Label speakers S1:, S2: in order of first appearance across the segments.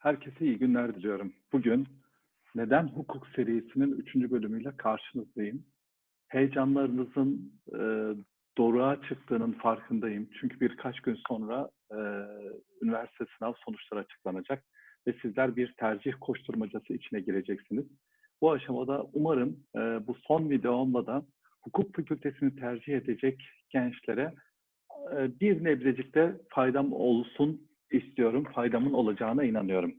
S1: Herkese iyi günler diliyorum. Bugün Neden Hukuk serisinin üçüncü bölümüyle karşınızdayım. Heyecanlarınızın e, doğruğa çıktığının farkındayım. Çünkü birkaç gün sonra e, üniversite sınav sonuçları açıklanacak ve sizler bir tercih koşturmacası içine gireceksiniz. Bu aşamada umarım e, bu son videomla da hukuk fakültesini tercih edecek gençlere e, bir nebzecik de faydam olsun istiyorum. Faydamın olacağına inanıyorum.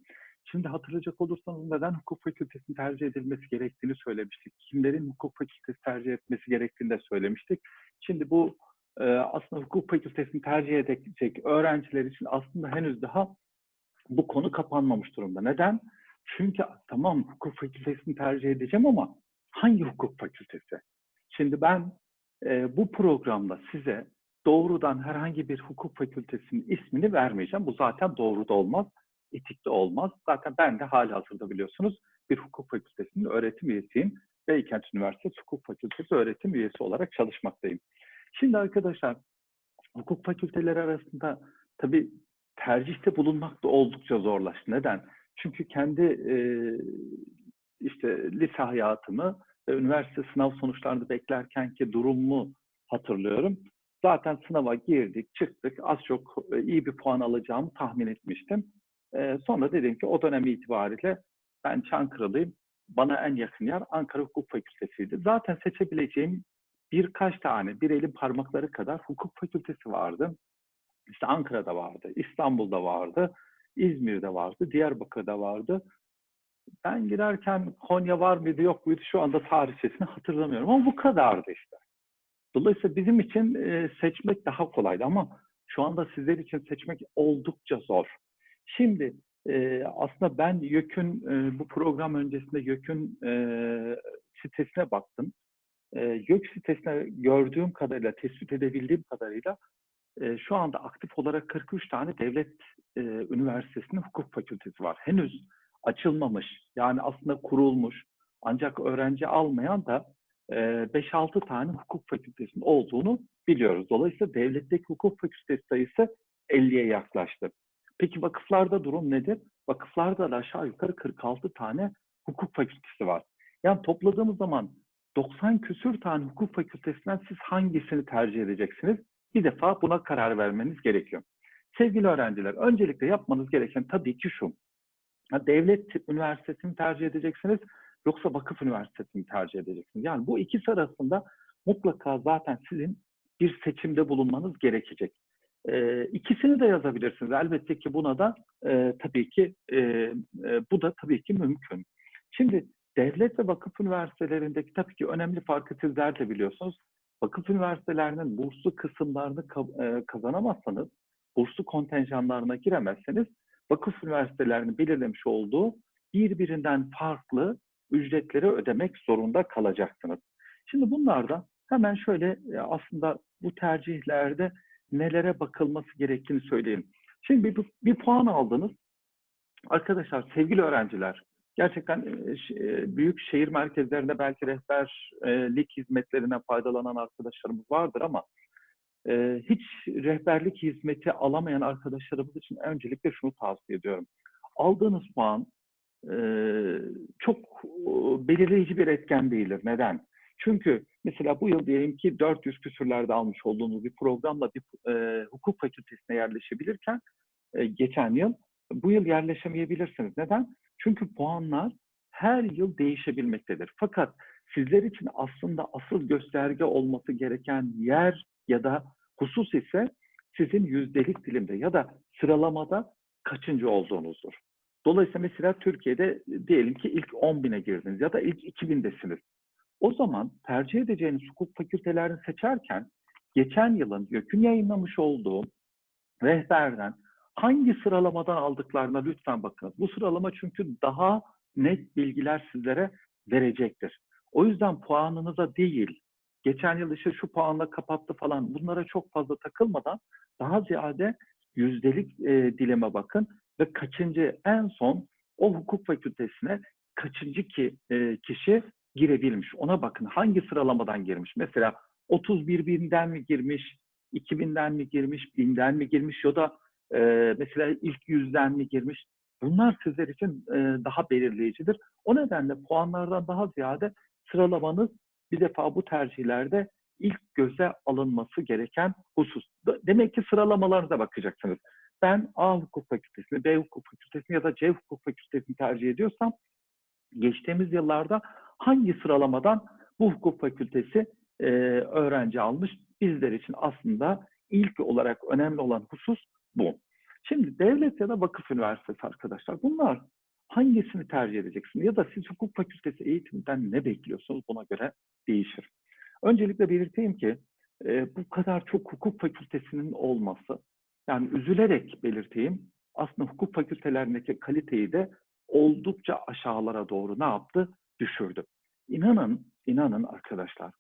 S1: Şimdi hatırlayacak olursanız neden hukuk fakültesini tercih edilmesi gerektiğini söylemiştik. Kimlerin hukuk fakültesi tercih etmesi gerektiğini de söylemiştik. Şimdi bu e, aslında hukuk fakültesini tercih edecek öğrenciler için aslında henüz daha bu konu kapanmamış durumda. Neden? Çünkü tamam hukuk fakültesini tercih edeceğim ama hangi hukuk fakültesi? Şimdi ben e, bu programda size doğrudan herhangi bir hukuk fakültesinin ismini vermeyeceğim. Bu zaten doğru da olmaz, etik de olmaz. Zaten ben de hali hazırda biliyorsunuz bir hukuk fakültesinin öğretim üyesiyim. Beykent Üniversitesi Hukuk Fakültesi öğretim üyesi olarak çalışmaktayım. Şimdi arkadaşlar hukuk fakülteleri arasında tabii tercihte bulunmak da oldukça zorlaştı. Neden? Çünkü kendi e, işte lise hayatımı ve üniversite sınav sonuçlarını beklerken ki durumumu hatırlıyorum. Zaten sınava girdik, çıktık. Az çok e, iyi bir puan alacağımı tahmin etmiştim. E, sonra dedim ki o dönem itibariyle ben Çankırılıyım. Bana en yakın yer Ankara Hukuk Fakültesiydi. Zaten seçebileceğim birkaç tane, bir elin parmakları kadar hukuk fakültesi vardı. İşte Ankara'da vardı, İstanbul'da vardı, İzmir'de vardı, Diyarbakır'da vardı. Ben girerken Konya var mıydı yok muydu şu anda tarihçesini hatırlamıyorum ama bu kadardı işte. Dolayısıyla bizim için e, seçmek daha kolaydı ama şu anda sizler için seçmek oldukça zor. Şimdi e, aslında ben YÖK'ün e, bu program öncesinde YÖK'ün sitesine baktım. YÖK sitesine gördüğüm kadarıyla, tespit edebildiğim kadarıyla şu anda aktif olarak 43 tane devlet üniversitesinin hukuk fakültesi var. Henüz açılmamış, yani aslında kurulmuş ancak öğrenci almayan da 5-6 tane hukuk fakültesinin olduğunu biliyoruz. Dolayısıyla devletteki hukuk fakültesi sayısı 50'ye yaklaştı. Peki vakıflarda durum nedir? Vakıflarda da aşağı yukarı 46 tane hukuk fakültesi var. Yani topladığımız zaman 90 küsür tane hukuk fakültesinden siz hangisini tercih edeceksiniz? Bir defa buna karar vermeniz gerekiyor. Sevgili öğrenciler, öncelikle yapmanız gereken tabii ki şu. Devlet üniversitesini tercih edeceksiniz yoksa vakıf üniversitesini tercih edeceksiniz. Yani bu ikisi arasında mutlaka zaten sizin bir seçimde bulunmanız gerekecek. E, ikisini de yazabilirsiniz. Elbette ki buna da e, tabii ki e, e, bu da tabii ki mümkün. Şimdi devlet ve vakıf üniversitelerindeki tabii ki önemli farkı sizler de biliyorsunuz. Vakıf üniversitelerinin burslu kısımlarını e, kazanamazsanız, burslu kontenjanlarına giremezseniz vakıf üniversitelerinin belirlemiş olduğu birbirinden farklı ücretleri ödemek zorunda kalacaksınız. Şimdi bunlarda hemen şöyle e, aslında bu tercihlerde nelere bakılması gerektiğini söyleyeyim. Şimdi bir, bir puan aldınız. Arkadaşlar, sevgili öğrenciler, gerçekten e, e, büyük şehir merkezlerinde belki rehberlik hizmetlerinden faydalanan arkadaşlarımız vardır ama hiç rehberlik hizmeti alamayan arkadaşlarımız için öncelikle şunu tavsiye ediyorum. Aldığınız puan çok belirleyici bir etken değildir. Neden? Çünkü mesela bu yıl diyelim ki 400 küsürlerde almış olduğunuz bir programla bir e, hukuk fakültesine yerleşebilirken e, geçen yıl bu yıl yerleşemeyebilirsiniz. Neden? Çünkü puanlar her yıl değişebilmektedir. Fakat sizler için aslında asıl gösterge olması gereken yer ya da husus ise sizin yüzdelik dilimde ya da sıralamada kaçıncı olduğunuzdur. Dolayısıyla mesela Türkiye'de diyelim ki ilk 10 bine girdiniz ya da ilk 2000'desiniz. O zaman tercih edeceğiniz hukuk fakültelerini seçerken geçen yılın YÖK'ün yayınlamış olduğu rehberden hangi sıralamadan aldıklarına lütfen bakınız. Bu sıralama çünkü daha net bilgiler sizlere verecektir. O yüzden puanınıza değil, geçen yıl işte şu puanla kapattı falan bunlara çok fazla takılmadan daha ziyade yüzdelik e, dileme bakın ve kaçıncı en son o hukuk fakültesine kaçıncı ki e, kişi girebilmiş. Ona bakın hangi sıralamadan girmiş. Mesela 31 binden mi girmiş, 2000'den mi girmiş, 1000'den mi girmiş ya da e, mesela ilk yüzden mi girmiş. Bunlar sizler için e, daha belirleyicidir. O nedenle puanlardan daha ziyade sıralamanız bir defa bu tercihlerde ilk göze alınması gereken husus. Demek ki sıralamalarınıza bakacaksınız. Ben A hukuk fakültesini, B hukuk fakültesini ya da C hukuk fakültesini tercih ediyorsam geçtiğimiz yıllarda hangi sıralamadan bu hukuk fakültesi e, öğrenci almış bizler için aslında ilk olarak önemli olan husus bu. Şimdi devlet ya da vakıf üniversitesi arkadaşlar bunlar hangisini tercih edeceksiniz? Ya da siz hukuk fakültesi eğitiminden ne bekliyorsunuz buna göre değişir. Öncelikle belirteyim ki e, bu kadar çok hukuk fakültesinin olması, yani üzülerek belirteyim, aslında hukuk fakültelerindeki kaliteyi de oldukça aşağılara doğru ne yaptı? Düşürdü. İnanın, inanın arkadaşlar,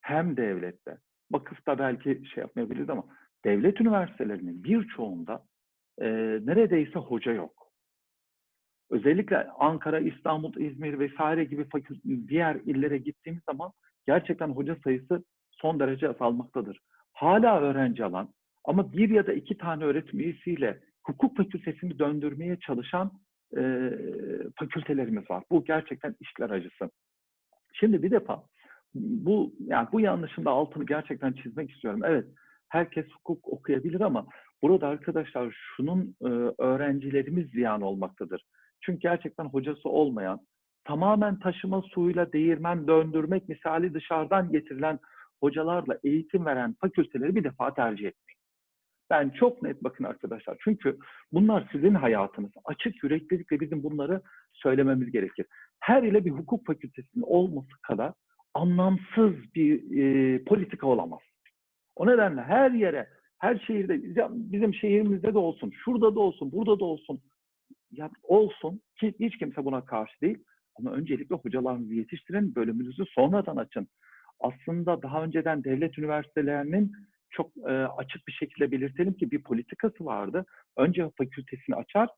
S1: hem devlette, vakıfta belki şey yapmayabiliriz ama devlet üniversitelerinin birçoğunda e, neredeyse hoca yok. Özellikle Ankara, İstanbul, İzmir vesaire gibi diğer illere gittiğimiz zaman gerçekten hoca sayısı son derece azalmaktadır. Hala öğrenci alan ama bir ya da iki tane öğretim üyesiyle hukuk fakültesini döndürmeye çalışan e, fakültelerimiz var. Bu gerçekten işler acısı. Şimdi bir defa bu yani bu yanlışın da altını gerçekten çizmek istiyorum. Evet, herkes hukuk okuyabilir ama burada arkadaşlar şunun e, öğrencilerimiz ziyan olmaktadır. Çünkü gerçekten hocası olmayan, tamamen taşıma suyuyla değirmen döndürmek misali dışarıdan getirilen hocalarla eğitim veren fakülteleri bir defa tercih etmeyin. Ben çok net bakın arkadaşlar. Çünkü bunlar sizin hayatınız. Açık yüreklilikle bizim bunları söylememiz gerekir. Her ile bir hukuk fakültesinin olması kadar anlamsız bir e, politika olamaz. O nedenle her yere, her şehirde, bizim şehrimizde de olsun, şurada da olsun, burada da olsun, ya olsun ki hiç kimse buna karşı değil. Ama öncelikle hocalarınızı yetiştirin, bölümünüzü sonradan açın. Aslında daha önceden devlet üniversitelerinin çok e, açık bir şekilde belirtelim ki bir politikası vardı. Önce fakültesini açar,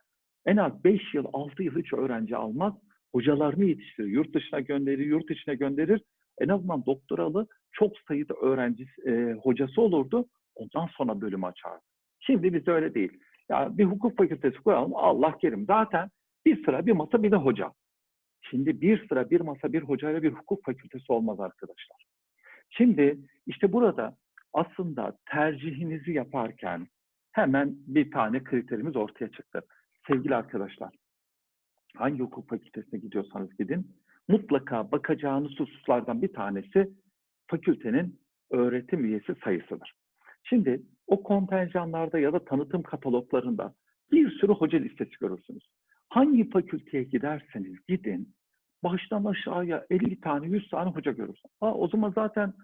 S1: en az 5 yıl, 6 yıl hiç öğrenci almaz. Hocalarını yetiştirir, yurt dışına gönderir, yurt içine gönderir. En azından doktoralı çok sayıda öğrenci, e, hocası olurdu. Ondan sonra bölümü açardı. Şimdi bizde öyle değil. Yani bir hukuk fakültesi koyalım, Allah kerim. Zaten bir sıra bir masa bir de hoca. Şimdi bir sıra bir masa bir hocayla bir hukuk fakültesi olmaz arkadaşlar. Şimdi işte burada aslında tercihinizi yaparken hemen bir tane kriterimiz ortaya çıktı. Sevgili arkadaşlar, hangi hukuk fakültesine gidiyorsanız gidin, mutlaka bakacağınız hususlardan bir tanesi fakültenin öğretim üyesi sayısıdır. Şimdi o kontenjanlarda ya da tanıtım kataloglarında bir sürü hoca listesi görürsünüz. Hangi fakülteye giderseniz gidin, baştan aşağıya 50 tane, 100 tane hoca görürsünüz. Ha, o zaman zaten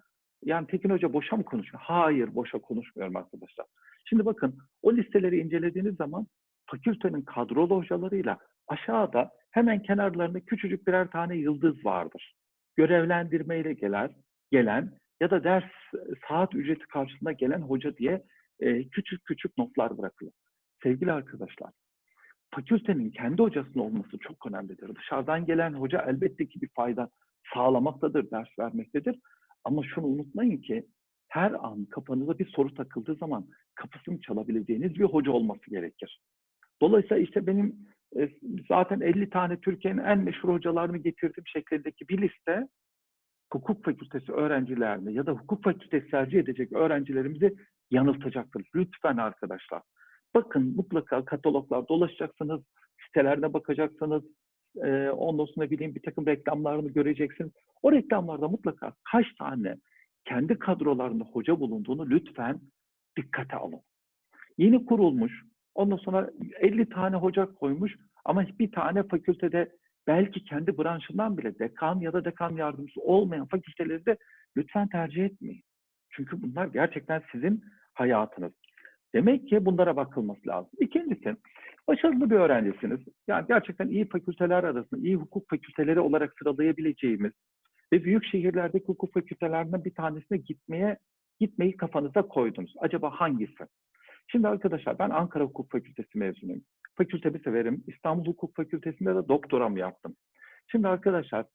S1: yani Tekin Hoca boşa mı konuşuyor? Hayır, boşa konuşmuyorum arkadaşlar. Şimdi bakın, o listeleri incelediğiniz zaman fakültenin kadrolu hocalarıyla aşağıda hemen kenarlarında küçücük birer tane yıldız vardır. Görevlendirmeyle gelen, gelen ya da ders saat ücreti karşılığında gelen hoca diye e, küçük küçük notlar bırakılır. Sevgili arkadaşlar, fakültenin kendi hocasının olması çok önemlidir. Dışarıdan gelen hoca elbette ki bir fayda sağlamaktadır, ders vermektedir. Ama şunu unutmayın ki her an kafanıza bir soru takıldığı zaman kapısını çalabileceğiniz bir hoca olması gerekir. Dolayısıyla işte benim e, zaten 50 tane Türkiye'nin en meşhur hocalarını getirdiğim şeklindeki bir liste hukuk fakültesi öğrencilerini ya da hukuk fakültesi tercih edecek öğrencilerimizi yanıltacaktır. Lütfen arkadaşlar. Bakın mutlaka kataloglar dolaşacaksınız, sitelerine bakacaksınız, e, ondan sonra bileyim bir takım reklamlarını göreceksiniz. O reklamlarda mutlaka kaç tane kendi kadrolarında hoca bulunduğunu lütfen dikkate alın. Yeni kurulmuş, ondan sonra 50 tane hoca koymuş ama bir tane fakültede belki kendi branşından bile dekan ya da dekan yardımcısı olmayan fakülteleri de lütfen tercih etmeyin. Çünkü bunlar gerçekten sizin hayatınız. Demek ki bunlara bakılması lazım. İkincisi, başarılı bir öğrencisiniz. Yani gerçekten iyi fakülteler arasında, iyi hukuk fakülteleri olarak sıralayabileceğimiz ve büyük şehirlerdeki hukuk fakültelerinden bir tanesine gitmeye gitmeyi kafanıza koydunuz. Acaba hangisi? Şimdi arkadaşlar ben Ankara Hukuk Fakültesi mezunuyum. Fakültemi severim. İstanbul Hukuk Fakültesi'nde de doktoramı yaptım. Şimdi arkadaşlar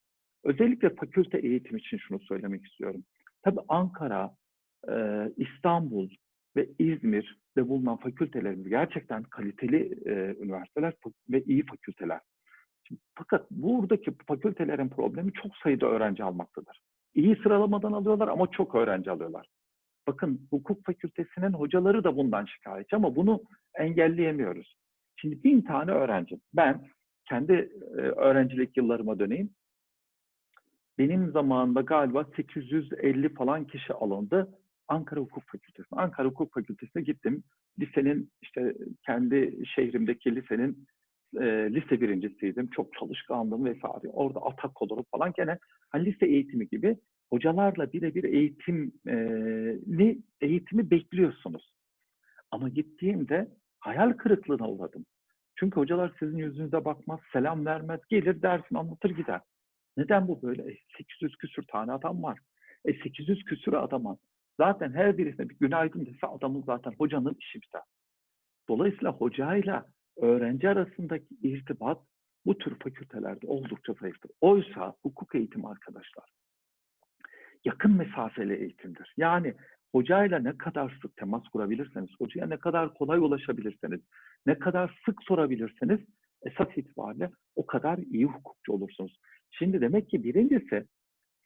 S1: özellikle fakülte eğitim için şunu söylemek istiyorum. Tabii Ankara, İstanbul, ve İzmir'de bulunan fakültelerimiz gerçekten kaliteli e, üniversiteler ve iyi fakülteler. Şimdi, fakat buradaki fakültelerin problemi çok sayıda öğrenci almaktadır. İyi sıralamadan alıyorlar ama çok öğrenci alıyorlar. Bakın hukuk fakültesinin hocaları da bundan şikayetçi ama bunu engelleyemiyoruz. Şimdi bin tane öğrenci. Ben kendi öğrencilik yıllarıma döneyim. Benim zamanımda galiba 850 falan kişi alındı Ankara Hukuk Fakültesi. Ankara Hukuk Fakültesi'ne gittim. Lisenin işte kendi şehrimdeki lisenin e, lise birincisiydim. Çok çalışkandım vesaire. Orada atak olurum falan gene hani lise eğitimi gibi hocalarla birebir eğitimli eğitimi bekliyorsunuz. Ama gittiğimde hayal kırıklığına uğradım. Çünkü hocalar sizin yüzünüze bakmaz, selam vermez, gelir dersini anlatır gider. Neden bu böyle? E, 800 küsür tane adam var. E 800 küsür adama zaten her birisine bir günaydın dese adamın zaten hocanın işi biter. Dolayısıyla hocayla öğrenci arasındaki irtibat bu tür fakültelerde oldukça zayıftır. Oysa hukuk eğitimi arkadaşlar yakın mesafeli eğitimdir. Yani hocayla ne kadar sık temas kurabilirseniz, hocaya ne kadar kolay ulaşabilirseniz, ne kadar sık sorabilirseniz esas itibariyle o kadar iyi hukukçu olursunuz. Şimdi demek ki birincisi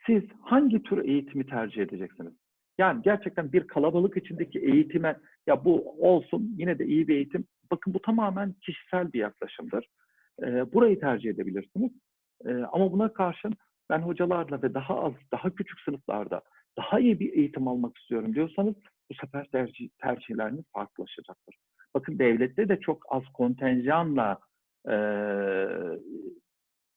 S1: siz hangi tür eğitimi tercih edeceksiniz? Yani gerçekten bir kalabalık içindeki eğitime ya bu olsun yine de iyi bir eğitim. Bakın bu tamamen kişisel bir yaklaşımdır. Ee, burayı tercih edebilirsiniz. Ee, ama buna karşın ben hocalarla ve daha az, daha küçük sınıflarda daha iyi bir eğitim almak istiyorum diyorsanız bu sefer tercih, tercihleriniz farklılaşacaktır. Bakın devlette de çok az kontenjanla e,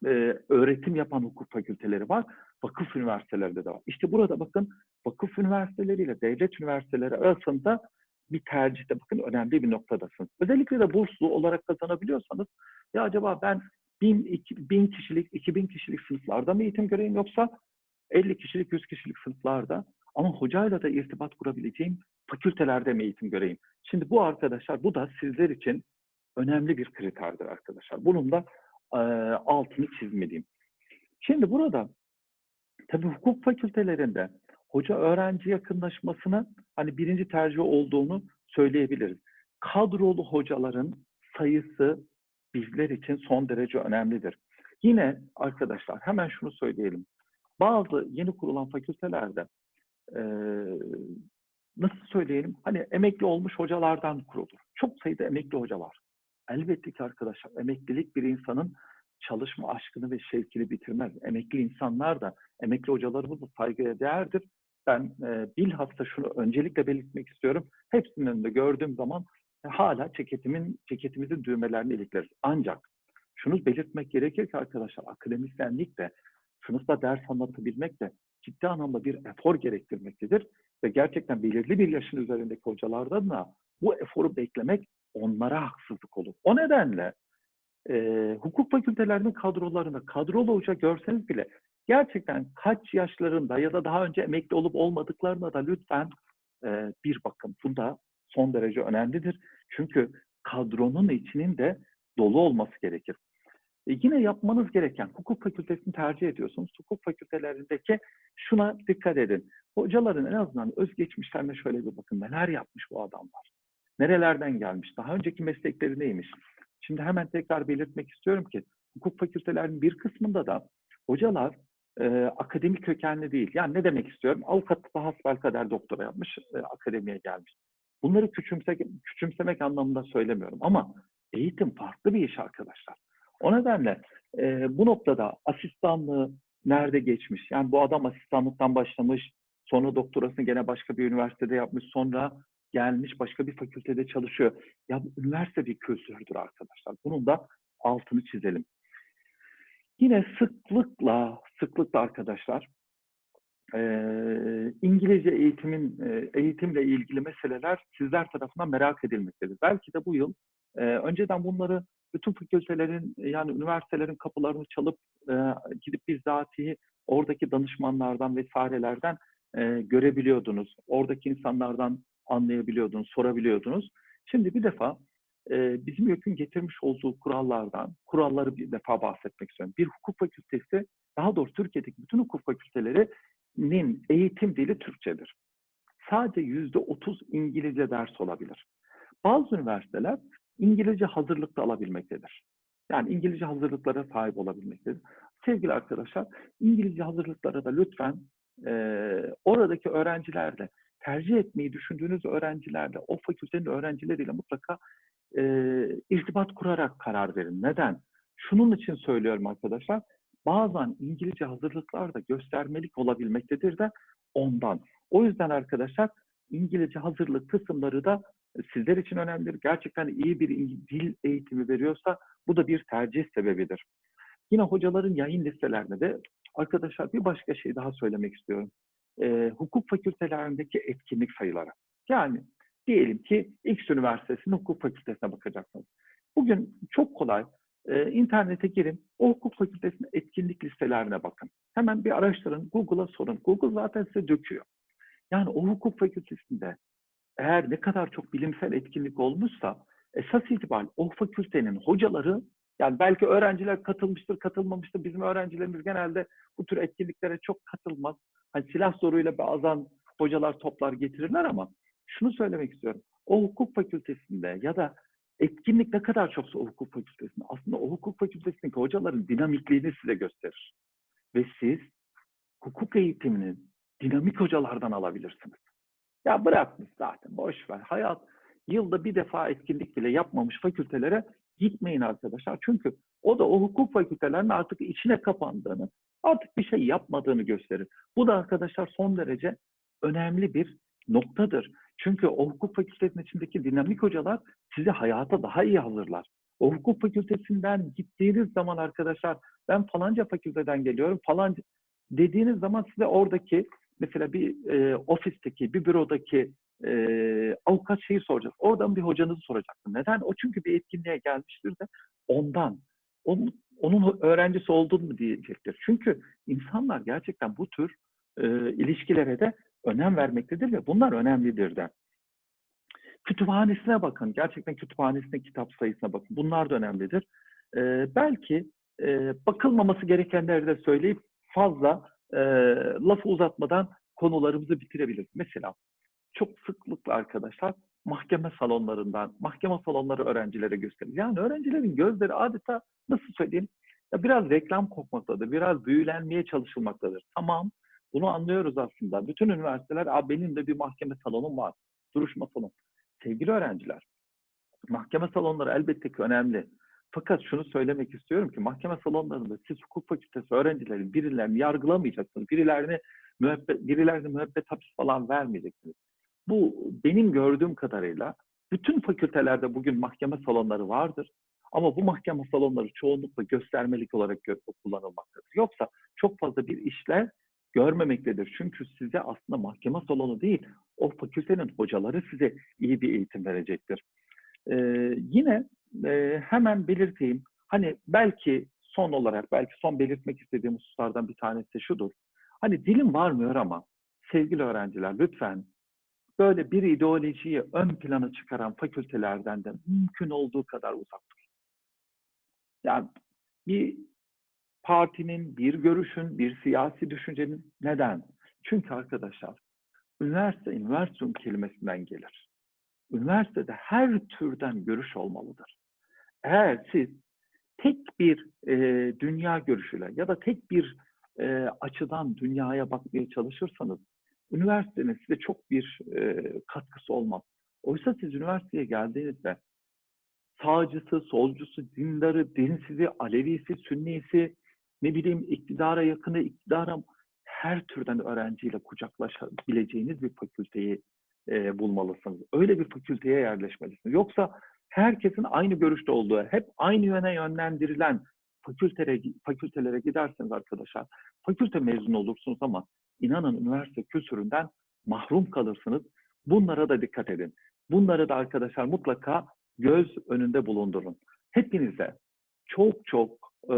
S1: e, öğretim yapan hukuk fakülteleri var. Vakıf üniversitelerde de var. İşte burada bakın vakıf üniversiteleriyle devlet üniversiteleri arasında bir tercihte bakın önemli bir noktadasınız. Özellikle de burslu olarak kazanabiliyorsanız ya acaba ben bin, iki, bin kişilik, iki bin kişilik sınıflarda mı eğitim göreyim yoksa 50 kişilik, 100 kişilik sınıflarda ama hocayla da irtibat kurabileceğim fakültelerde mi eğitim göreyim? Şimdi bu arkadaşlar, bu da sizler için önemli bir kriterdir arkadaşlar. Bunun da e, altını çizmeliyim. Şimdi burada tabii hukuk fakültelerinde hoca öğrenci yakınlaşmasına hani birinci tercih olduğunu söyleyebiliriz. Kadrolu hocaların sayısı bizler için son derece önemlidir. Yine arkadaşlar hemen şunu söyleyelim. Bazı yeni kurulan fakültelerde e, nasıl söyleyelim? Hani emekli olmuş hocalardan kurulur. Çok sayıda emekli hoca var. Elbette ki arkadaşlar emeklilik bir insanın çalışma aşkını ve şevkini bitirmez. Emekli insanlar da, emekli hocalarımız da saygıya değerdir. Ben e, bilhassa şunu öncelikle belirtmek istiyorum. Hepsinin önünde gördüğüm zaman hala ceketimin, ceketimizin düğmelerini ilikleriz. Ancak şunu belirtmek gerekir ki arkadaşlar akademisyenlik de sınıfta ders anlatabilmek de ciddi anlamda bir efor gerektirmektedir. Ve gerçekten belirli bir yaşın üzerindeki hocalardan da bu eforu beklemek onlara haksızlık olur. O nedenle e, hukuk fakültelerinin kadrolarını kadrolu hoca görseniz bile gerçekten kaç yaşlarında ya da daha önce emekli olup olmadıklarına da lütfen e, bir bakın. Bunda son derece önemlidir. Çünkü kadronun içinin de dolu olması gerekir. E yine yapmanız gereken hukuk fakültesini tercih ediyorsunuz. Hukuk fakültelerindeki şuna dikkat edin. Hocaların en azından özgeçmişlerine şöyle bir bakın. Neler yapmış bu adamlar? Nerelerden gelmiş? Daha önceki meslekleri neymiş? Şimdi hemen tekrar belirtmek istiyorum ki hukuk fakültelerinin bir kısmında da hocalar e, akademik kökenli değil. Yani ne demek istiyorum? Avukat daha kadar doktora yapmış, e, akademiye gelmiş. Bunları küçümse, küçümsemek anlamında söylemiyorum ama eğitim farklı bir iş arkadaşlar. O nedenle e, bu noktada asistanlığı nerede geçmiş? Yani bu adam asistanlıktan başlamış, sonra doktorasını gene başka bir üniversitede yapmış, sonra gelmiş başka bir fakültede çalışıyor. Ya bu üniversite bir kültürdür arkadaşlar. Bunun da altını çizelim. Yine sıklıkla, sıklıkla arkadaşlar e, İngilizce eğitimin e, eğitimle ilgili meseleler sizler tarafından merak edilmektedir. Belki de bu yıl e, önceden bunları bütün fakültelerin yani üniversitelerin kapılarını çalıp e, gidip bizzatihi oradaki danışmanlardan vesairelerden e, görebiliyordunuz. Oradaki insanlardan anlayabiliyordunuz, sorabiliyordunuz. Şimdi bir defa e, bizim YÖK'ün getirmiş olduğu kurallardan, kuralları bir defa bahsetmek istiyorum. Bir hukuk fakültesi, daha doğrusu Türkiye'deki bütün hukuk fakültelerinin eğitim dili Türkçedir. sadece yüzde otuz İngilizce ders olabilir. Bazı üniversiteler İngilizce hazırlıkta alabilmektedir. Yani İngilizce hazırlıklara sahip olabilmektedir. Sevgili arkadaşlar, İngilizce hazırlıklara da lütfen e, oradaki öğrencilerle, tercih etmeyi düşündüğünüz öğrencilerle, o fakültenin öğrencileriyle mutlaka e, irtibat kurarak karar verin. Neden? Şunun için söylüyorum arkadaşlar, bazen İngilizce hazırlıklar da göstermelik olabilmektedir de ondan. O yüzden arkadaşlar İngilizce hazırlık kısımları da sizler için önemlidir. Gerçekten iyi bir dil eğitimi veriyorsa bu da bir tercih sebebidir. Yine hocaların yayın listelerinde de arkadaşlar bir başka şey daha söylemek istiyorum. E, hukuk fakültelerindeki etkinlik sayıları. Yani diyelim ki X Üniversitesi'nin hukuk fakültesine bakacaksınız. Bugün çok kolay e, internete girin, o hukuk fakültesinin etkinlik listelerine bakın. Hemen bir araştırın, Google'a sorun. Google zaten size döküyor. Yani o hukuk fakültesinde eğer ne kadar çok bilimsel etkinlik olmuşsa esas itibariyle o fakültenin hocaları yani belki öğrenciler katılmıştır, katılmamıştır. Bizim öğrencilerimiz genelde bu tür etkinliklere çok katılmaz. Hani silah zoruyla bazen hocalar toplar getirirler ama şunu söylemek istiyorum. O hukuk fakültesinde ya da etkinlik ne kadar çoksa o hukuk fakültesinde aslında o hukuk fakültesindeki hocaların dinamikliğini size gösterir. Ve siz hukuk eğitimini dinamik hocalardan alabilirsiniz. Ya bırakmış zaten boş ver. Hayat yılda bir defa etkinlik bile yapmamış fakültelere gitmeyin arkadaşlar. Çünkü o da o hukuk fakültelerinin artık içine kapandığını, artık bir şey yapmadığını gösterir. Bu da arkadaşlar son derece önemli bir noktadır. Çünkü o hukuk fakültesinin içindeki dinamik hocalar sizi hayata daha iyi hazırlar. O hukuk fakültesinden gittiğiniz zaman arkadaşlar ben falanca fakülteden geliyorum falan dediğiniz zaman size oradaki mesela bir e, ofisteki, bir bürodaki e, avukat şeyi soracak. Oradan bir hocanızı soracaktım. Neden? O çünkü bir etkinliğe gelmiştir de ondan. Onun, onun öğrencisi oldun mu diyecektir. Çünkü insanlar gerçekten bu tür e, ilişkilere de önem vermektedir ve bunlar önemlidir de. Kütüphanesine bakın. Gerçekten kütüphanesine kitap sayısına bakın. Bunlar da önemlidir. E, belki e, bakılmaması gerekenleri de söyleyip fazla e, lafı uzatmadan konularımızı bitirebiliriz. Mesela çok sıklıkla arkadaşlar mahkeme salonlarından, mahkeme salonları öğrencilere gösterir. Yani öğrencilerin gözleri adeta nasıl söyleyeyim, ya biraz reklam kokmaktadır, biraz büyülenmeye çalışılmaktadır. Tamam, bunu anlıyoruz aslında. Bütün üniversiteler, Aa, benim de bir mahkeme salonum var, duruşma salonu. Sevgili öğrenciler, mahkeme salonları elbette ki önemli. Fakat şunu söylemek istiyorum ki mahkeme salonlarında siz hukuk fakültesi öğrencilerin birilerini yargılamayacaksınız. Birilerini müebbet, birilerine müebbet hapis falan vermeyeceksiniz. Bu benim gördüğüm kadarıyla bütün fakültelerde bugün mahkeme salonları vardır. Ama bu mahkeme salonları çoğunlukla göstermelik olarak kullanılmaktadır. Yoksa çok fazla bir işler görmemektedir. Çünkü size aslında mahkeme salonu değil, o fakültenin hocaları size iyi bir eğitim verecektir. Ee, yine e, hemen belirteyim. Hani belki son olarak, belki son belirtmek istediğim hususlardan bir tanesi şudur. Hani dilim varmıyor ama sevgili öğrenciler lütfen böyle bir ideolojiyi ön plana çıkaran fakültelerden de mümkün olduğu kadar uzak durun. Yani bir partinin, bir görüşün, bir siyasi düşüncenin neden? Çünkü arkadaşlar üniversite, üniversite kelimesinden gelir. Üniversitede her türden görüş olmalıdır. Eğer siz tek bir e, dünya görüşüyle ya da tek bir e, açıdan dünyaya bakmaya çalışırsanız üniversitenin size çok bir e, katkısı olmaz. Oysa siz üniversiteye geldiğinizde sağcısı, solcusu, dindarı, dinsizi, alevisi, sünnisi, ne bileyim iktidara yakını, iktidara her türden öğrenciyle kucaklaşabileceğiniz bir fakülteyi e, bulmalısınız. Öyle bir fakülteye yerleşmelisiniz. Yoksa herkesin aynı görüşte olduğu, hep aynı yöne yönlendirilen fakültelere, fakültelere giderseniz arkadaşlar, fakülte mezunu olursunuz ama inanın üniversite kültüründen mahrum kalırsınız. Bunlara da dikkat edin. Bunları da arkadaşlar mutlaka göz önünde bulundurun. Hepinize çok çok e,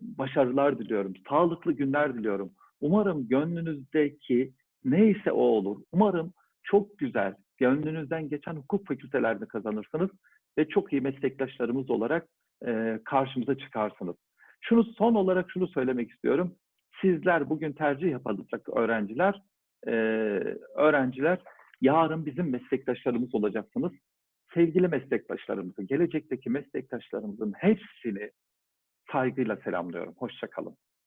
S1: başarılar diliyorum. Sağlıklı günler diliyorum. Umarım gönlünüzdeki neyse o olur. Umarım çok güzel, gönlünüzden geçen hukuk fakültelerde kazanırsınız ve çok iyi meslektaşlarımız olarak e, karşımıza çıkarsınız. Şunu son olarak şunu söylemek istiyorum. Sizler bugün tercih yapacak öğrenciler, e, öğrenciler Yarın bizim meslektaşlarımız olacaksınız. Sevgili meslektaşlarımızı, gelecekteki meslektaşlarımızın hepsini saygıyla selamlıyorum. Hoşça kalın.